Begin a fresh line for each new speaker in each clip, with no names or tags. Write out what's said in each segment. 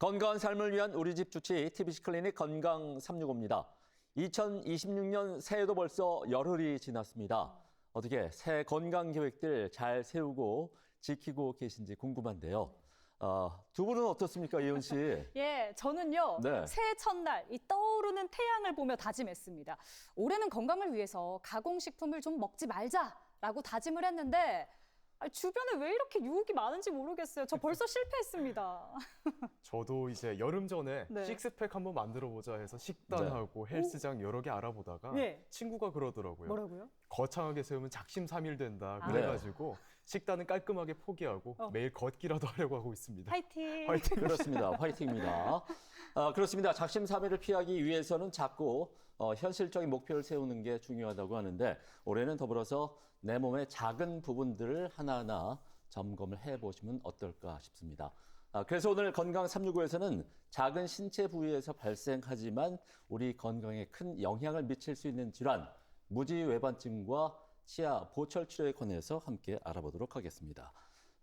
건강한 삶을 위한 우리 집 주치 TBC 클리닉 건강 365입니다. 2026년 새해도 벌써 열흘이 지났습니다. 어떻게 새 건강 계획들 잘 세우고 지키고 계신지 궁금한데요. 어, 두 분은 어떻습니까, 이은 씨?
예, 저는요.
네.
새해 첫날 이 떠오르는 태양을 보며 다짐했습니다. 올해는 건강을 위해서 가공식품을 좀 먹지 말자라고 다짐을 했는데 아, 주변에 왜 이렇게 유혹이 많은지 모르겠어요. 저 벌써 실패했습니다.
저도 이제 여름 전에
네.
식스팩 한번 만들어 보자 해서 식단하고 헬스장 여러 개 알아보다가
네.
친구가 그러더라고요.
뭐라고요?
거창하게 세우면 작심 삼일 된다
아.
그래가지고 식단은 깔끔하게 포기하고
어.
매일 걷기라도 하려고 하고 있습니다.
파이팅.
화이팅!
그렇습니다. 화이팅입니다. 아, 그렇습니다. 작심삼일을 피하기 위해서는 자꾸 어, 현실적인 목표를 세우는 게 중요하다고 하는데 올해는 더불어서 내 몸의 작은 부분들을 하나하나 점검을 해보시면 어떨까 싶습니다. 아, 그래서 오늘 건강 365에서는 작은 신체 부위에서 발생하지만 우리 건강에 큰 영향을 미칠 수 있는 질환, 무지외반증과 치아 보철 치료에 관해서 함께 알아보도록 하겠습니다.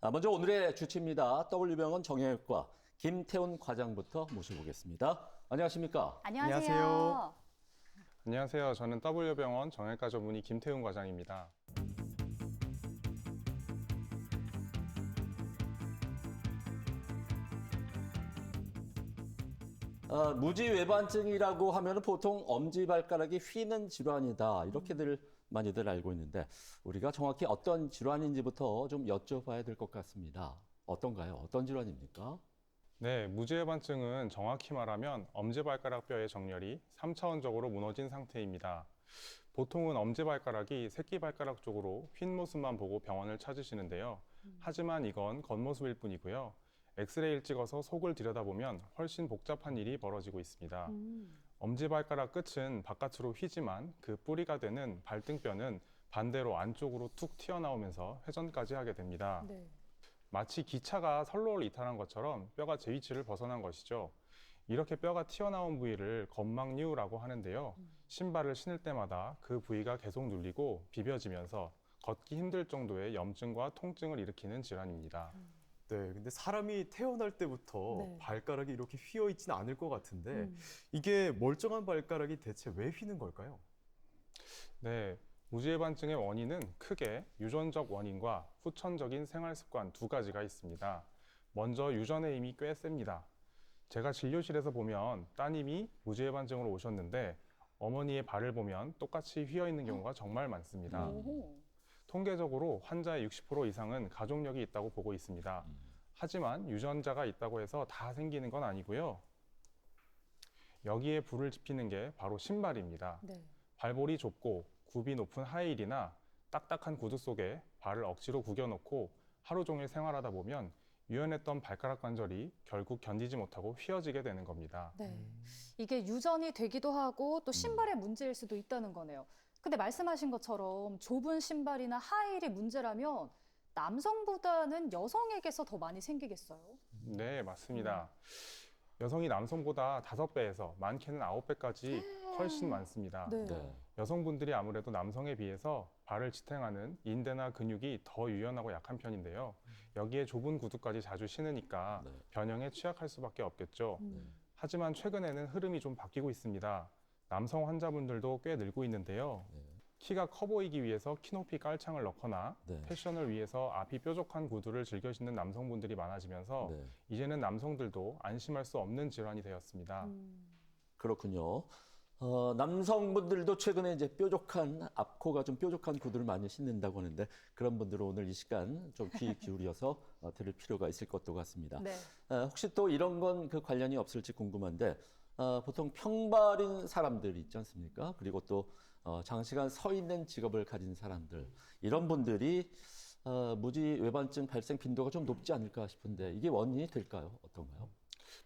아, 먼저 오늘의 주치입니다. W병원 정형외과 김태훈 과장부터 모셔보겠습니다. 안녕하십니까?
안녕하세요.
안녕하세요.
안녕하세요. 저는 W병원 정형외과 전문의 김태훈 과장입니다.
아, 무지 외반증이라고 하면 보통 엄지발가락이 휘는 질환이다. 이렇게들 많이들 알고 있는데 우리가 정확히 어떤 질환인지부터 좀 여쭤봐야 될 것 같습니다. 어떤가요? 어떤 질환입니까?
네, 무지외반증은 정확히 말하면 엄지발가락 뼈의 정렬이 3차원적으로 무너진 상태입니다. 보통은 엄지발가락이 새끼발가락 쪽으로 휜 모습만 보고 병원을 찾으시는데요. 하지만 이건 겉모습일 뿐이고요. 엑스레이를 찍어서 속을 들여다보면 훨씬 복잡한 일이 벌어지고 있습니다. 엄지발가락 끝은 바깥으로 휘지만 그 뿌리가 되는 발등뼈는 반대로 안쪽으로 툭 튀어나오면서 회전까지 하게 됩니다.
네.
마치 기차가 선로를 이탈한 것처럼 뼈가 제 위치를 벗어난 것이죠. 이렇게 뼈가 튀어나온 부위를 건막류라고 하는데요. 신발을 신을 때마다 그 부위가 계속 눌리고 비벼지면서 걷기 힘들 정도의 염증과 통증을 일으키는 질환입니다.
네, 근데 사람이 태어날 때부터
네.
발가락이 이렇게 휘어 있지는 않을 것 같은데
음.
이게 멀쩡한 발가락이 대체 왜 휘는 걸까요?
네. 무지외반증의 원인은 크게 유전적 원인과 후천적인 생활 습관 두 가지가 있습니다. 먼저 유전의 힘이 꽤 셉니다. 제가 진료실에서 보면 따님이 무지외반증으로 오셨는데 어머니의 발을 보면 똑같이 휘어 있는 경우가 정말 많습니다.
오호.
통계적으로 환자의 60% 이상은 가족력이 있다고 보고 있습니다. 하지만 유전자가 있다고 해서 다 생기는 건 아니고요. 여기에 불을 지피는 게 바로 신발입니다.
네.
발볼이 좁고 굽이 높은 하이힐이나 딱딱한 구두 속에 발을 억지로 구겨놓고 하루 종일 생활하다 보면 유연했던 발가락 관절이 결국 견디지 못하고 휘어지게 되는 겁니다.
네. 이게 유전이 되기도 하고 또 신발의 문제일 수도 있다는 거네요. 근데 말씀하신 것처럼 좁은 신발이나 하이힐이 문제라면 남성보다는 여성에게서 더 많이 생기겠어요?
네, 맞습니다. 여성이 남성보다 다섯 배에서 많게는 아홉 배까지 훨씬 많습니다.
네.
네.
여성분들이 아무래도 남성에 비해서 발을 지탱하는 인대나 근육이 더 유연하고 약한 편인데요. 여기에 좁은 구두까지 자주 신으니까
네.
변형에 취약할 수밖에 없겠죠.
음.
하지만 최근에는 흐름이 좀 바뀌고 있습니다. 남성 환자분들도 꽤 늘고 있는데요.
네.
키가 커 보이기 위해서 키 높이 깔창을 넣거나
네.
패션을 위해서 앞이 뾰족한 구두를 즐겨 신는 남성분들이 많아지면서
네.
이제는 남성들도 안심할 수 없는 질환이 되었습니다.
음.
그렇군요. 어, 남성분들도 최근에 이제 뾰족한 앞코가 좀 뾰족한 구두를 많이 신는다고 하는데 그런 분들은 오늘 이 시간 좀 귀 기울여서 어, 들을 필요가 있을 것도 같습니다.
네.
어, 혹시 또 이런 건 그 관련이 없을지 궁금한데 어, 보통 평발인 사람들 있지 않습니까? 그리고 또 어, 장시간 서 있는 직업을 가진 사람들 이런 분들이 어, 무지 외반증 발생 빈도가 좀 높지 않을까 싶은데 이게 원인이 될까요? 어떤가요?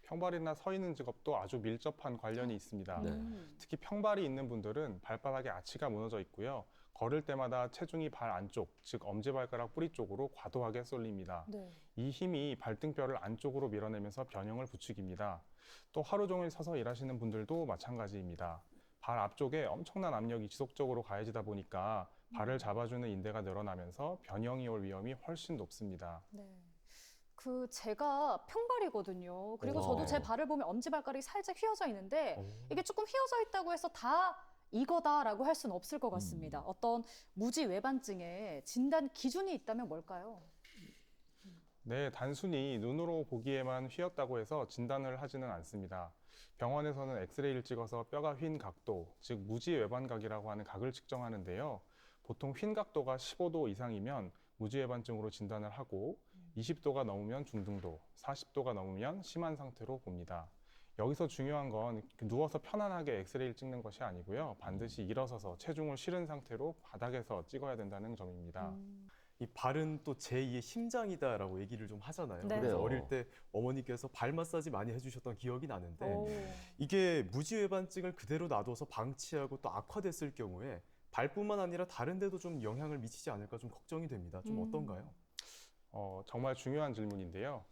평발이나 서 있는 직업도 아주 밀접한 관련이 있습니다.
네.
음.
특히 평발이 있는 분들은 발바닥에 아치가 무너져 있고요. 걸을 때마다 체중이 발 안쪽, 즉 엄지발가락 뿌리 쪽으로 과도하게 쏠립니다.
네.
이 힘이 발등뼈를 안쪽으로 밀어내면서 변형을 부추깁니다. 또 하루 종일 서서 일하시는 분들도 마찬가지입니다. 발 앞쪽에 엄청난 압력이 지속적으로 가해지다 보니까 발을 잡아주는 인대가 늘어나면서 변형이 올 위험이 훨씬 높습니다.
네. 그 제가 평발이거든요. 그리고
어.
저도 제 발을 보면 엄지발가락이 살짝 휘어져 있는데
어.
이게 조금 휘어져 있다고 해서 다 이거다라고 할 수는 없을 것 같습니다.
음.
어떤 무지 외반증의 진단 기준이 있다면 뭘까요?
네, 단순히 눈으로 보기에만 휘었다고 해서 진단을 하지는 않습니다. 병원에서는 엑스레이를 찍어서 뼈가 휜 각도, 즉 무지 외반각이라고 하는 각을 측정하는데요. 보통 휜 각도가 15도 이상이면 무지 외반증으로 진단을 하고 20도가 넘으면 중등도, 40도가 넘으면 심한 상태로 봅니다. 여기서 중요한 건그 누워서 편안하게 엑스레이를 찍는 것이 아니고요. 반드시 일어서서 체중을 실은 상태로 바닥에서 찍어야 된다는 점입니다.
음.
이 발은 또 제2의 심장이다라고 얘기를 좀 하잖아요.
네.
그래서. 어릴 때 어머니께서 발 마사지 많이 해주셨던 기억이 나는데
오.
이게 무지외반증을 그대로 놔둬서 방치하고 또 악화됐을 경우에 발뿐만 아니라 다른 데도 좀 영향을 미치지 않을까 좀 걱정이 됩니다. 좀
음.
어떤가요?
어, 정말 중요한 질문인데요.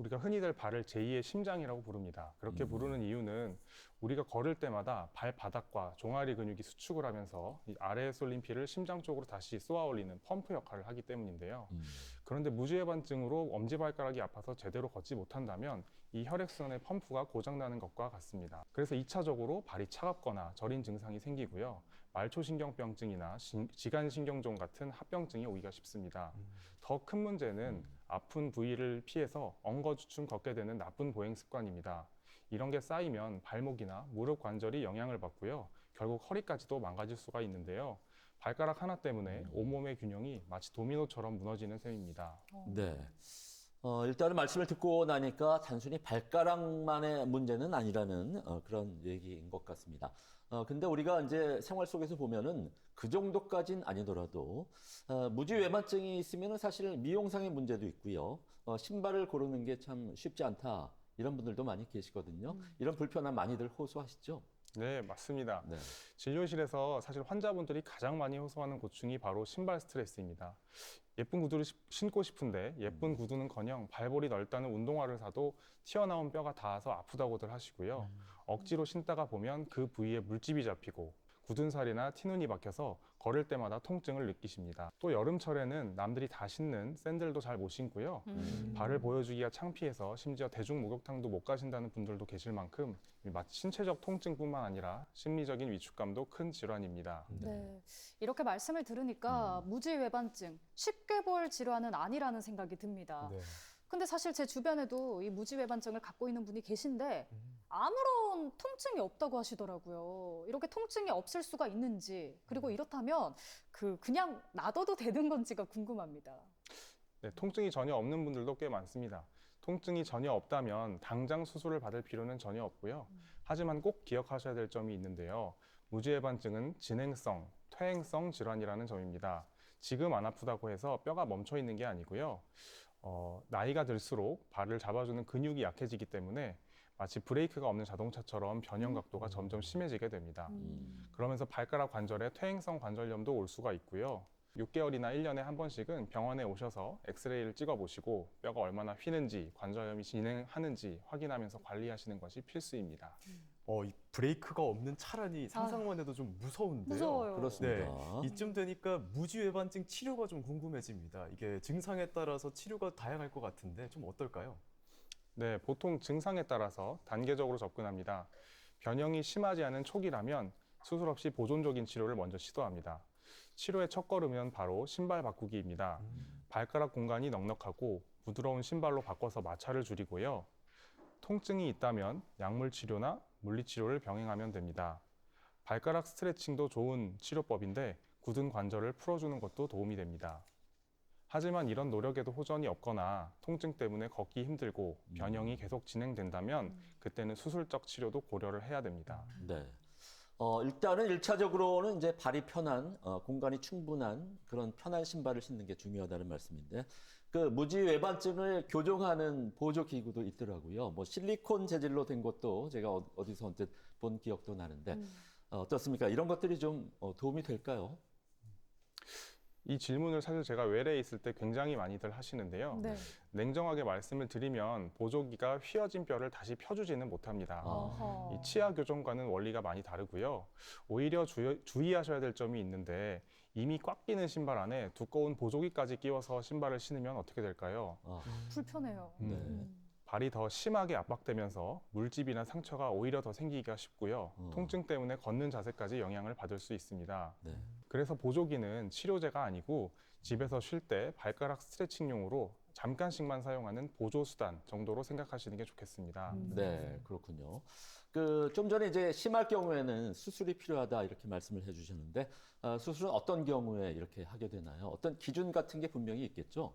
우리가 흔히들 발을 제2의 심장이라고 부릅니다. 그렇게
음.
부르는 이유는 우리가 걸을 때마다 발바닥과 종아리 근육이 수축을 하면서 이 아래에 쏠린 피를 심장 쪽으로 다시 쏘아 올리는 펌프 역할을 하기 때문인데요.
음.
그런데 무지외반증으로 엄지발가락이 아파서 제대로 걷지 못한다면 이 혈액순환의 펌프가 고장나는 것과 같습니다. 그래서 2차적으로 발이 차갑거나 저린 증상이 생기고요. 말초신경병증이나 신- 지간신경종 같은 합병증이 오기가 쉽습니다. 더큰 문제는 아픈 부위를 피해서 엉거주춤 걷게 되는 나쁜 보행 습관입니다. 이런 게 쌓이면 발목이나 무릎 관절이 영향을 받고요. 결국 허리까지도 망가질 수가 있는데요. 발가락 하나 때문에 온몸의 균형이 마치 도미노처럼 무너지는 셈입니다.
네. 어, 일단은 말씀을 듣고 나니까 단순히 발가락만의 문제는 아니라는 어, 그런 얘기인 것 같습니다. 어, 근데 우리가 이제 생활 속에서 보면은 그 정도까진 아니더라도 어, 무지 외만증이 있으면은 사실 미용상의 문제도 있고요. 어, 신발을 고르는 게 참 쉽지 않다. 이런 분들도 많이 계시거든요. 이런 불편함 많이들 호소하시죠?
네, 맞습니다.
네.
진료실에서 사실 환자분들이 가장 많이 호소하는 고충이 바로 신발 스트레스입니다. 예쁜 구두를 시- 신고 싶은데 예쁜 구두는커녕 발볼이 넓다는 운동화를 사도 튀어나온 뼈가 닿아서 아프다고들 하시고요. 억지로 신다가 보면 그 부위에 물집이 잡히고 굳은 살이나 티눈이 박혀서 걸을 때마다 통증을 느끼십니다. 또 여름철에는 남들이 다 신는 샌들도 잘 못 신고요.
음.
발을 보여주기가 창피해서 심지어 대중 목욕탕도 못 가신다는 분들도 계실 만큼 마치 신체적 통증뿐만 아니라 심리적인 위축감도 큰 질환입니다.
네. 이렇게 말씀을 들으니까 무지 외반증 쉽게 볼 질환은 아니라는 생각이 듭니다.
네.
근데 사실 제 주변에도 이 무지 외반증을 갖고 있는 분이 계신데
음.
아무런 통증이 없다고 하시더라고요. 이렇게 통증이 없을 수가 있는지 그리고 이렇다면 그 그냥 놔둬도 되는 건지가 궁금합니다.
네, 통증이 전혀 없는 분들도 꽤 많습니다. 통증이 전혀 없다면 당장 수술을 받을 필요는 전혀 없고요. 하지만 꼭 기억하셔야 될 점이 있는데요. 무지해반증은 진행성, 퇴행성 질환이라는 점입니다. 지금 안 아프다고 해서 뼈가 멈춰 있는 게 아니고요. 어, 나이가 들수록 발을 잡아주는 근육이 약해지기 때문에 마치 브레이크가 없는 자동차처럼 변형 각도가 점점 심해지게 됩니다.
음.
그러면서 발가락 관절에 퇴행성 관절염도 올 수가 있고요. 6개월이나 1년에 한 번씩은 병원에 오셔서 엑스레이를 찍어 보시고 뼈가 얼마나 휘는지 관절염이 진행하는지 확인하면서 관리하시는 것이 필수입니다.
어, 이 브레이크가 없는 차라니 상상만 해도 좀 무서운데요.
무서워요.
그렇습니다.
네, 이쯤 되니까 무지외반증 치료가 좀 궁금해집니다. 이게 증상에 따라서 치료가 다양할 것 같은데 좀 어떨까요?
네, 보통 증상에 따라서 단계적으로 접근합니다. 변형이 심하지 않은 초기라면 수술 없이 보존적인 치료를 먼저 시도합니다. 치료의 첫 걸음은 바로 신발 바꾸기입니다. 발가락 공간이 넉넉하고 부드러운 신발로 바꿔서 마찰을 줄이고요. 통증이 있다면 약물 치료나 물리 치료를 병행하면 됩니다. 발가락 스트레칭도 좋은 치료법인데 굳은 관절을 풀어주는 것도 도움이 됩니다. 하지만 이런 노력에도 호전이 없거나 통증 때문에 걷기 힘들고 변형이 계속 진행된다면 그때는 수술적 치료도 고려를 해야 됩니다.
네. 어, 일단은 일차적으로는 이제 발이 편한, 어, 공간이 충분한 그런 편한 신발을 신는 게 중요하다는 말씀인데, 그 무지 외반증을 교정하는 보조 기구도 있더라고요. 뭐 실리콘 재질로 된 것도 제가 어- 어디서 언뜻 본 기억도 나는데,
음.
어, 어떻습니까? 이런 것들이 좀 어, 도움이 될까요?
이 질문을 사실 제가 외래에 있을 때 굉장히 많이들 하시는데요.
네.
냉정하게 말씀을 드리면 보조기가 휘어진 뼈를 다시 펴주지는 못합니다.
아.
이 치아 교정과는 원리가 많이 다르고요. 오히려 주, 주의하셔야 될 점이 있는데 이미 꽉 끼는 신발 안에 두꺼운 보조기까지 끼워서 신발을 신으면 어떻게 될까요?
아,
불편해요.
음,
네.
음.
발이 더 심하게 압박되면서 물집이나 상처가 오히려 더 생기기가 쉽고요.
어.
통증 때문에 걷는 자세까지 영향을 받을 수 있습니다.
네.
그래서 보조기는 치료제가 아니고 집에서 쉴 때 발가락 스트레칭용으로 잠깐씩만 사용하는 보조 수단 정도로 생각하시는 게 좋겠습니다.
음.
네, 그렇군요. 그 좀 전에 이제 심할 경우에는 수술이 필요하다 이렇게 말씀을 해주셨는데 아, 수술은 어떤 경우에 이렇게 하게 되나요? 어떤 기준 같은 게 분명히 있겠죠?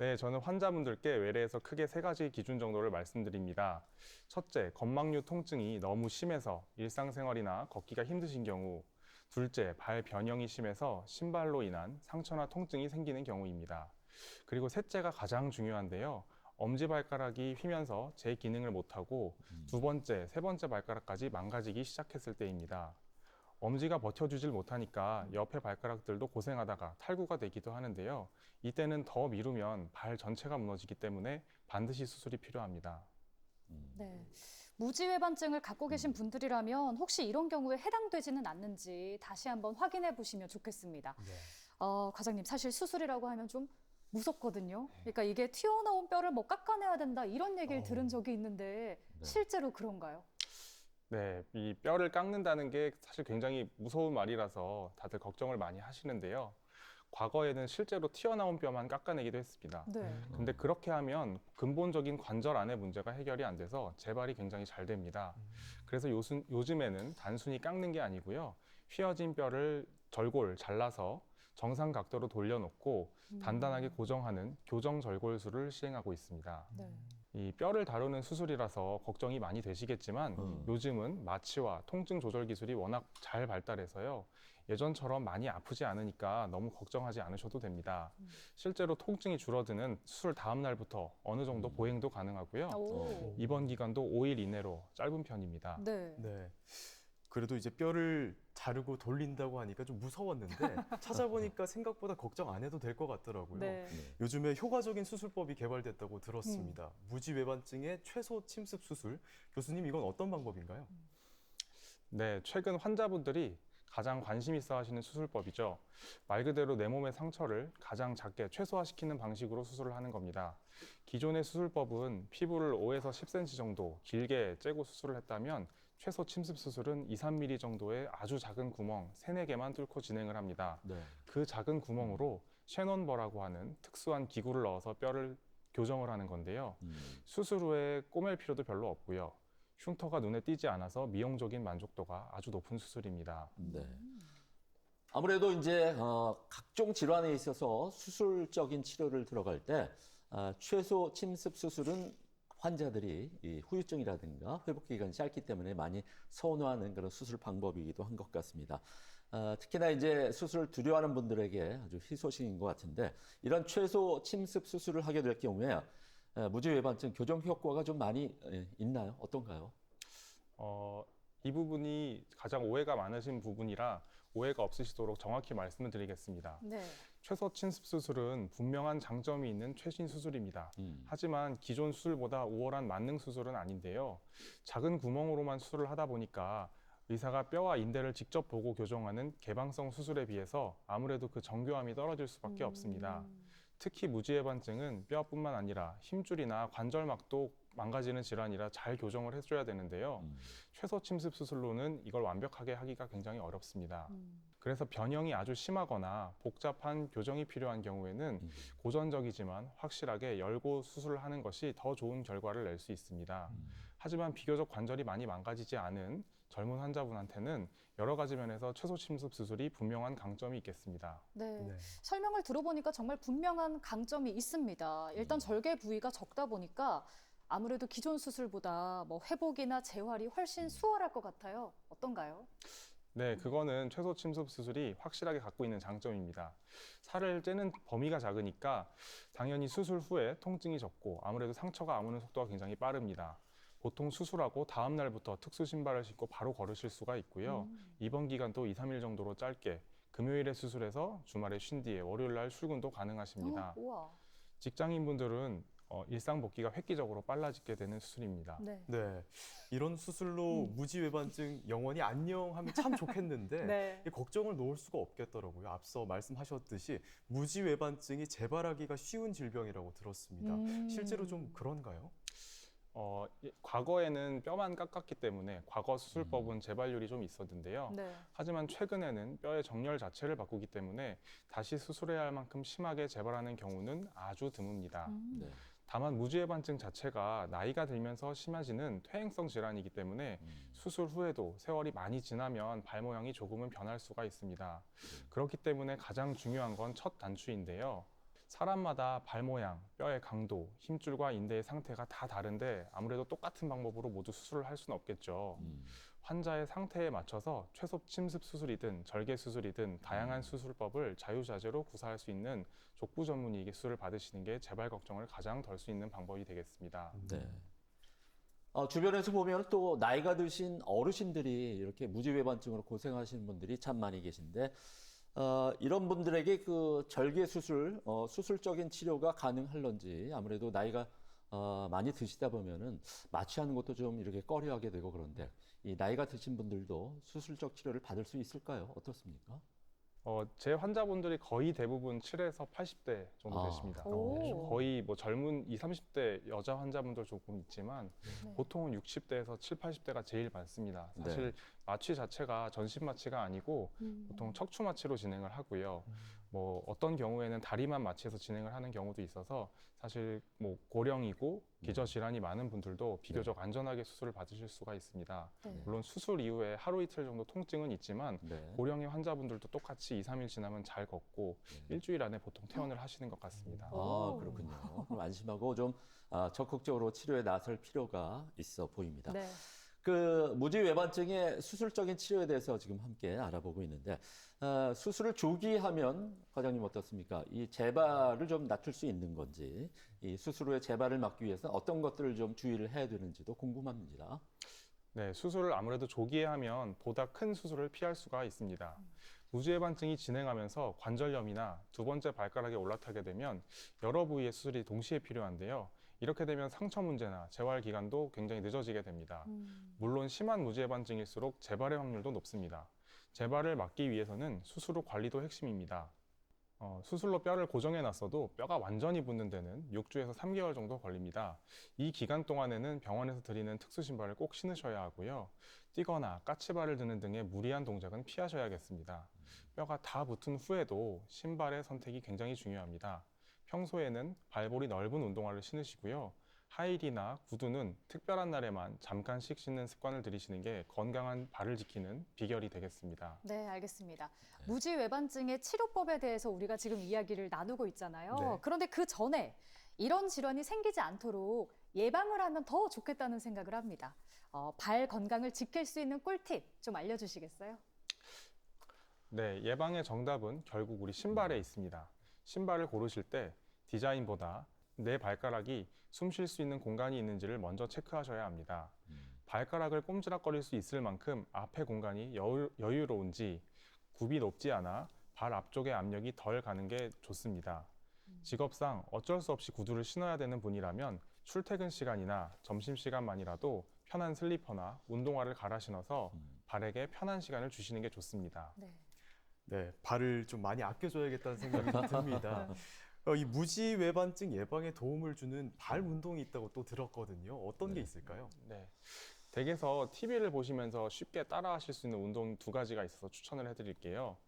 네, 저는 환자분들께 외래에서 크게 세 가지 기준 정도를 말씀드립니다. 첫째, 건망류 통증이 너무 심해서 일상생활이나 걷기가 힘드신 경우. 둘째, 발 변형이 심해서 신발로 인한 상처나 통증이 생기는 경우입니다. 그리고 셋째가 가장 중요한데요. 엄지발가락이 휘면서 제 기능을 못하고 두 번째, 세 번째 발가락까지 망가지기 시작했을 때입니다. 엄지가 버텨주질 못하니까 옆에 발가락들도 고생하다가 탈구가 되기도 하는데요. 이때는 더 미루면 발 전체가 무너지기 때문에 반드시 수술이 필요합니다.
음.
네. 무지외반증을 갖고 계신 분들이라면 혹시 이런 경우에 해당되지는 않는지 다시 한번 확인해 보시면 좋겠습니다.
네.
어, 과장님, 사실 수술이라고 하면 좀 무섭거든요. 그러니까 이게 튀어나온 뼈를 뭐 깎아내야 된다 이런 얘기를
어.
들은 적이 있는데
네.
실제로 그런가요?
네, 이 뼈를 깎는다는 게 사실 굉장히 무서운 말이라서 다들 걱정을 많이 하시는데요. 과거에는 실제로 튀어나온 뼈만 깎아내기도 했습니다.
네.
근데 그렇게 하면 근본적인 관절 안의 문제가 해결이 안 돼서 재발이 굉장히 잘 됩니다. 그래서 요즘, 요즘에는 단순히 깎는 게 아니고요. 휘어진 뼈를 절골 잘라서 정상 각도로 돌려놓고
음.
단단하게 고정하는 교정 절골술을 시행하고 있습니다.
네.
이 뼈를 다루는 수술이라서 걱정이 많이 되시겠지만
음.
요즘은 마취와 통증 조절 기술이 워낙 잘 발달해서요. 예전처럼 많이 아프지 않으니까 너무 걱정하지 않으셔도 됩니다.
음.
실제로 통증이 줄어드는 수술 다음 날부터 어느 정도
음.
보행도 가능하고요.
오.
입원 기간도 5일 이내로 짧은 편입니다.
네.
네. 그래도 이제 뼈를 자르고 돌린다고 하니까 좀 무서웠는데 찾아보니까 생각보다 걱정 안 해도 될 것 같더라고요.
네.
네.
요즘에 효과적인 수술법이 개발됐다고 들었습니다. 무지외반증의 최소 침습 수술. 교수님 이건 어떤 방법인가요?
네, 최근 환자분들이 가장 관심 있어 하시는 수술법이죠. 말 그대로 내 몸의 상처를 가장 작게 최소화시키는 방식으로 수술을 하는 겁니다. 기존의 수술법은 피부를 5에서 10cm 정도 길게 째고 수술을 했다면 최소 침습 수술은 2, 3mm 정도의 아주 작은 구멍 3, 4개만 뚫고 진행을 합니다.
네.
그 작은 구멍으로 셰논버라고 하는 특수한 기구를 넣어서 뼈를 교정을 하는 건데요.
음.
수술 후에 꼬맬 필요도 별로 없고요. 흉터가 눈에 띄지 않아서 미용적인 만족도가 아주 높은 수술입니다.
네. 아무래도 이제 어, 각종 질환에 있어서 수술적인 치료를 들어갈 때 아, 최소 침습 수술은 환자들이 이 후유증이라든가 회복 기간이 짧기 때문에 많이 선호하는 그런 수술 방법이기도 한 것 같습니다. 아, 특히나 이제 수술을 두려워하는 분들에게 아주 희소식인 것 같은데 이런 최소 침습 수술을 하게 될 경우에 에, 무지외반증 교정 효과가 좀 많이 에, 있나요? 어떤가요?
어, 이 부분이 가장 오해가 많으신 부분이라 오해가 없으시도록 정확히 말씀을 드리겠습니다.
네.
최소 침습 수술은 분명한 장점이 있는 최신 수술입니다.
음.
하지만 기존 수술보다 우월한 만능 수술은 아닌데요. 작은 구멍으로만 수술을 하다 보니까 의사가 뼈와 인대를 직접 보고 교정하는 개방성 수술에 비해서 아무래도 그 정교함이 떨어질 수밖에 없습니다.
음.
특히 무지해반증은 뼈뿐만 아니라 힘줄이나 관절막도 망가지는 질환이라 잘 교정을 해줘야 되는데요.
음.
최소 침습 수술로는 이걸 완벽하게 하기가 굉장히 어렵습니다.
음.
그래서 변형이 아주 심하거나 복잡한 교정이 필요한 경우에는
음.
고전적이지만 확실하게 열고 수술을 하는 것이 더 좋은 결과를 낼 수 있습니다.
음.
하지만 비교적 관절이 많이 망가지지 않은 젊은 환자분한테는 여러 가지 면에서 최소 침습 수술이 분명한 강점이 있겠습니다.
네.
네.
설명을 들어보니까 정말 분명한 강점이 있습니다. 일단
음.
절개 부위가 적다 보니까 아무래도 기존 수술보다 뭐 회복이나 재활이 훨씬 수월할 것 같아요. 어떤가요?
네, 그거는 최소 침습 수술이 확실하게 갖고 있는 장점입니다. 살을 째는 범위가 작으니까 당연히 수술 후에 통증이 적고 아무래도 상처가 아무는 속도가 굉장히 빠릅니다. 보통 수술하고 다음 날부터 특수 신발을 신고 바로 걸으실 수가 있고요.
음.
입원 기간도 2, 3일 정도로 짧게 금요일에 수술해서 주말에 쉰 뒤에 월요일 날 출근도 가능하십니다.
어, 우와.
직장인분들은 어, 일상 복귀가 획기적으로 빨라지게 되는 수술입니다.
네.
네, 이런 수술로
음.
무지외반증 영원히 안녕하면 참 좋겠는데
네.
이 걱정을 놓을 수가 없겠더라고요. 앞서 말씀하셨듯이 무지외반증이 재발하기가 쉬운 질병이라고 들었습니다.
음.
실제로 좀 그런가요?
어, 이- 과거에는 뼈만 깎았기 때문에 과거 수술법은 재발률이 좀 있었는데요.
네.
하지만 최근에는 뼈의 정렬 자체를 바꾸기 때문에 다시 수술해야 할 만큼 심하게 재발하는 경우는 아주 드뭅니다.
음.
네.
다만 무지해반증 자체가 나이가 들면서 심해지는 퇴행성 질환이기 때문에
음.
수술 후에도 세월이 많이 지나면 발 모양이 조금은 변할 수가 있습니다. 그렇기 때문에 가장 중요한 건 첫 단추인데요. 사람마다 발 모양, 뼈의 강도, 힘줄과 인대의 상태가 다 다른데 아무래도 똑같은 방법으로 모두 수술을 할 수는 없겠죠.
음.
환자의 상태에 맞춰서 최소 침습 수술이든 절개 수술이든 다양한 수술법을 자유자재로 구사할 수 있는 족부 전문의에게 수술을 받으시는 게 재발 걱정을 가장 덜 수 있는 방법이 되겠습니다.
네. 어, 주변에서 보면 또 나이가 드신 어르신들이 이렇게 무지외반증으로 고생하시는 분들이 참 많이 계신데 어, 이런 분들에게 그 절개 수술, 어, 수술적인 치료가 가능할런지 아무래도 나이가 어, 많이 드시다 보면은 마취하는 것도 좀 이렇게 꺼려하게 되고 그런데 이 나이가 드신 분들도 수술적 치료를 받을 수 있을까요? 어떻습니까?
어, 제 환자분들이 거의 대부분 7에서 80대 정도
아.
되십니다.
오.
네, 거의 뭐 젊은 20, 30대 여자 환자분들 조금 있지만
네.
보통은 60대에서 7, 80대가 제일 많습니다.
네.
사실 마취 자체가 전신 마취가 아니고
음.
보통 척추 마취로 진행을 하고요. 뭐 어떤 경우에는 다리만 마취해서 진행을 하는 경우도 있어서 사실 뭐 고령이고 기저 질환이 많은 분들도 비교적 안전하게 수술을 받으실 수가 있습니다.
네.
물론 수술 이후에 하루 이틀 정도 통증은 있지만
네.
고령의 환자분들도 똑같이 2, 3일 지나면 잘 걷고
네.
일주일 안에 보통 퇴원을 하시는 것 같습니다.
아,
오.
그렇군요. 그럼 안심하고 좀 아, 적극적으로 치료에 나설 필요가 있어 보입니다.
네.
그 무지 외반증의 수술적인 치료에 대해서 지금 함께 알아보고 있는데 어, 수술을 조기 하면 과장님 어떻습니까? 이 재발을 좀 낮출 수 있는 건지 이 수술 후에 재발을 막기 위해서 어떤 것들을 좀 주의를 해야 되는지도 궁금합니다.
네, 수술을 아무래도 조기에 하면 보다 큰 수술을 피할 수가 있습니다. 무지해반증이 진행하면서 관절염이나 두 번째 발가락에 올라타게 되면 여러 부위의 수술이 동시에 필요한데요. 이렇게 되면 상처 문제나 재활 기간도 굉장히 늦어지게 됩니다.
음.
물론 심한 무지해반증일수록 재발의 확률도 높습니다. 재발을 막기 위해서는 수술 후 관리도 핵심입니다. 어, 수술로 뼈를 고정해 놨어도 뼈가 완전히 붙는 데는 6주에서 3개월 정도 걸립니다. 이 기간 동안에는 병원에서 드리는 특수 신발을 꼭 신으셔야 하고요. 뛰거나 까치발을 드는 등의 무리한 동작은 피하셔야겠습니다. 뼈가 다 붙은 후에도 신발의 선택이 굉장히 중요합니다. 평소에는 발볼이 넓은 운동화를 신으시고요. 하일이나 구두는 특별한 날에만 잠깐씩 신는 습관을 들이시는 게 건강한 발을 지키는 비결이 되겠습니다.
네, 알겠습니다. 무지 외반증의 치료법에 대해서 우리가 지금 이야기를 나누고 있잖아요.
네.
그런데 그 전에 이런 질환이 생기지 않도록 예방을 하면 더 좋겠다는 생각을 합니다. 어, 발 건강을 지킬 수 있는 꿀팁 좀 알려주시겠어요?
네, 예방의 정답은 결국 우리 신발에 있습니다. 신발을 고르실 때 디자인보다 내 발가락이 숨 쉴 수 있는 공간이 있는지를 먼저 체크하셔야 합니다. 발가락을 꼼지락거릴 수 있을 만큼 앞의 공간이 여유, 여유로운지 굽이 높지 않아 발 앞쪽의 압력이 덜 가는 게 좋습니다. 직업상 어쩔 수 없이 구두를 신어야 되는 분이라면 출퇴근 시간이나 점심 시간만이라도 편한 슬리퍼나 운동화를 갈아 신어서 발에게 편한 시간을 주시는 게 좋습니다.
네.
네, 발을 좀 많이 아껴줘야겠다는 생각이 좀 듭니다. 어, 이 무지 외반증 예방에 도움을 주는 발 운동이 있다고 또 들었거든요. 어떤 게
네.
있을까요?
네. 댁에서 TV를 보시면서 쉽게 따라 하실 수 있는 운동 두 가지가 있어서 추천을 해드릴게요.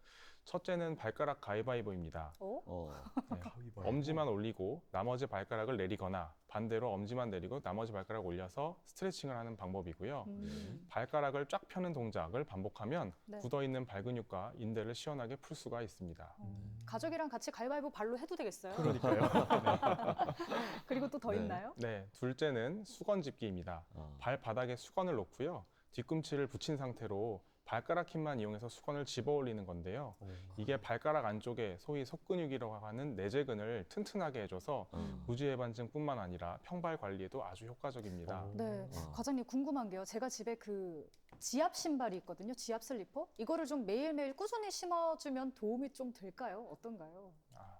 첫째는 발가락 가위바위보입니다.
어?
어,
네.
가위바위보.
엄지만 올리고 나머지 발가락을 내리거나 반대로 엄지만 내리고 나머지 발가락 올려서 스트레칭을 하는 방법이고요.
음.
발가락을 쫙 펴는 동작을 반복하면
네.
굳어있는 발근육과 인대를 시원하게 풀 수가 있습니다.
어, 가족이랑 같이 가위바위보 발로 해도 되겠어요?
그러니까요.
그리고 또 더
네.
있나요?
네, 둘째는 수건 집기입니다.
어.
발바닥에 수건을 놓고요. 뒤꿈치를 붙인 상태로 발가락 힘만 이용해서 수건을 집어 올리는 건데요. 이게 발가락 안쪽에 소위 속근육이라고 하는 내재근을 튼튼하게 해줘서
어.
무지해반증뿐만 아니라 평발 관리에도 아주 효과적입니다.
오.
네,
어.
과장님 궁금한 게요. 제가 집에 그 지압 신발이 있거든요. 지압 슬리퍼. 이거를 좀 매일매일 꾸준히 신어주면 도움이 좀 될까요? 어떤가요?
아,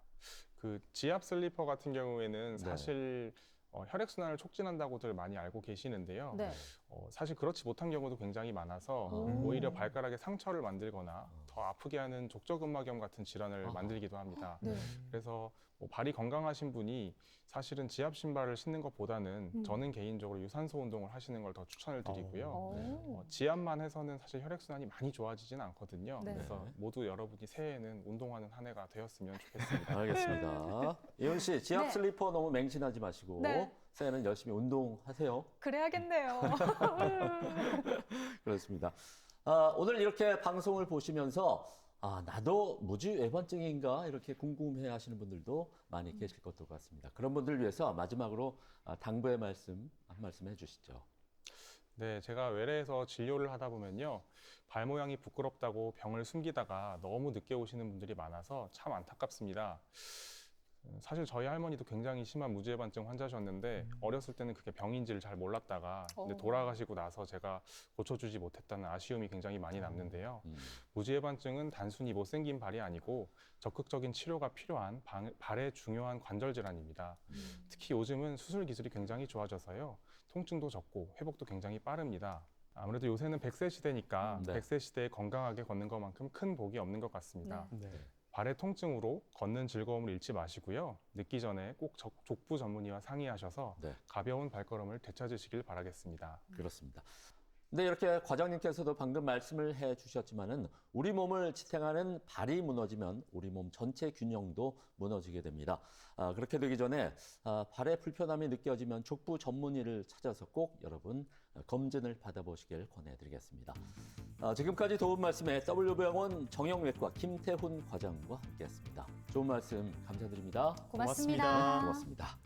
그 지압 슬리퍼 같은 경우에는
네.
사실 어, 혈액순환을 촉진한다고들 많이 알고 계시는데요.
네.
어, 사실 그렇지 못한 경우도 굉장히 많아서
오.
오히려 발가락에 상처를 만들거나 더 아프게 하는 족저근막염 같은 질환을
아하.
만들기도 합니다.
네.
그래서 뭐 발이 건강하신 분이 사실은 지압 신발을 신는 것보다는
음.
저는 개인적으로 유산소 운동을 하시는 걸 더 추천을 드리고요.
오.
어, 지압만 해서는 사실 혈액 순환이 많이 좋아지지는 않거든요.
네.
그래서 모두 여러분이 새해에는 운동하는 한 해가 되었으면 좋겠습니다.
알겠습니다. 이훈 씨, 지압
네.
슬리퍼 너무 맹신하지 마시고
네.
새해는 열심히 운동하세요.
그래야겠네요.
그렇습니다. 아, 오늘 이렇게 방송을 보시면서 아, 나도 무지 외반증인가 이렇게 궁금해 하시는 분들도 많이 계실 것도 같습니다. 그런 분들을 위해서 마지막으로 아, 당부의 말씀 한 말씀 해주시죠.
네, 제가 외래에서 진료를 하다 보면요. 발 모양이 부끄럽다고 병을 숨기다가 너무 늦게 오시는 분들이 많아서 참 안타깝습니다. 음, 사실 저희 할머니도 굉장히 심한 무지해반증 환자셨는데 어렸을 때는 그게 병인지를 잘 몰랐다가 근데
어.
돌아가시고 나서 제가 고쳐주지 못했다는 아쉬움이 굉장히 많이 남는데요.
음.
무지해반증은 단순히 못생긴 발이 아니고 적극적인 치료가 필요한 방- 발의 중요한 관절 질환입니다. 특히 요즘은 수술 기술이 굉장히 좋아져서요. 통증도 적고 회복도 굉장히 빠릅니다. 아무래도 요새는 100세 시대니까
네.
100세 시대에 건강하게 걷는 것만큼 큰 복이 없는 것 같습니다.
네.
발의 통증으로 걷는 즐거움을 잃지 마시고요. 늦기 전에 꼭 적- 족부 전문의와 상의하셔서
네.
가벼운 발걸음을 되찾으시길 바라겠습니다.
그렇습니다. 근데 이렇게 과장님께서도 방금 말씀을 해 주셨지만은 우리 몸을 지탱하는 발이 무너지면 우리 몸 전체 균형도 무너지게 됩니다. 아, 그렇게 되기 전에 아, 발에 불편함이 느껴지면 족부 전문의를 찾아서 꼭 여러분 어, 검진을 받아보시길 권해드리겠습니다. 아, 지금까지 도움 말씀에 W병원 정형외과 김태훈 과장과 함께했습니다. 좋은 말씀 감사드립니다.
고맙습니다.
고맙습니다.